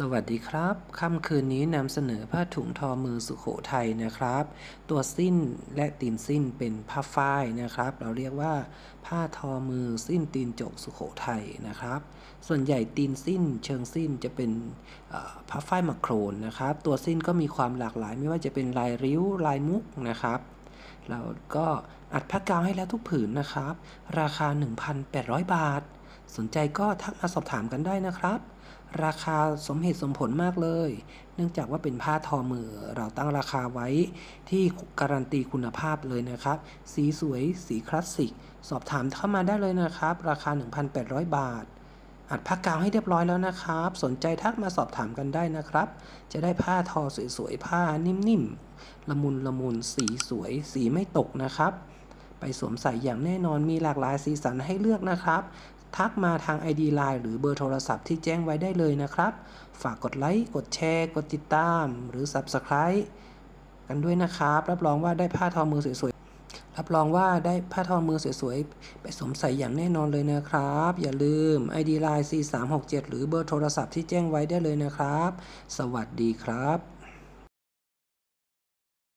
สวัสดีครับ ค่ำคืนนี้นำเสนอผ้าถุงทอมือสุโขทัยนะครับ ตัวสิ้นและตีนสิ้นเป็นผ้าฝ้ายนะครับ เราเรียกว่าผ้าทอมือสิ้นตีนจกสุโขทัยนะครับ ส่วนใหญ่ตีนสิ้น เชิงสิ้นจะเป็นผ้าฝ้ายมาโครนนะครับ ตัวสิ้นก็มีความหลากหลาย ไม่ว่าจะเป็นลายริ้วลายมุกนะครับ เราก็อัดผ้ากาวให้แล้วทุกผืนนะครับ ราคา 1,800 บาท สนใจก็ทักมาสอบถามกันได้นะครับ ราคาสมเหตุสมผลมากเลย เนื่องจากว่าเป็นผ้าทอมือ เราตั้งราคาไว้ที่การันตีคุณภาพเลยนะครับ สีสวย สีคลาสสิก สอบถามเข้ามาได้เลยนะครับ ราคา 1,800 บาท อัดผ้ากาวให้เรียบร้อยแล้วนะครับ สนใจทักมาสอบถามกันได้นะครับ จะได้ผ้าทอสวยๆ ผ้านิ่มๆ ละมุนละมุน สีสวย สีไม่ตกนะครับ ไปสวมใส่อย่างแน่นอนมีหลากหลายสีสันให้เลือกนะครับ ทักมาทาง ID Line หรือเบอร์โทรศัพท์ที่แจ้งไว้ได้เลยนะครับ ฝากกดไลค์ กดแชร์ กดติดตาม หรือ Subscribe กันด้วยนะครับ รับรองว่าได้ผ้าทอมือสวยๆ รับรองว่าได้ผ้าทอมือสวยๆ ไปสวมใส่อย่างแน่นอนเลยนะครับ อย่าลืม ID Line C367 หรือเบอร์โทรศัพท์ที่แจ้งไว้ได้เลยนะครับ สวัสดีครับ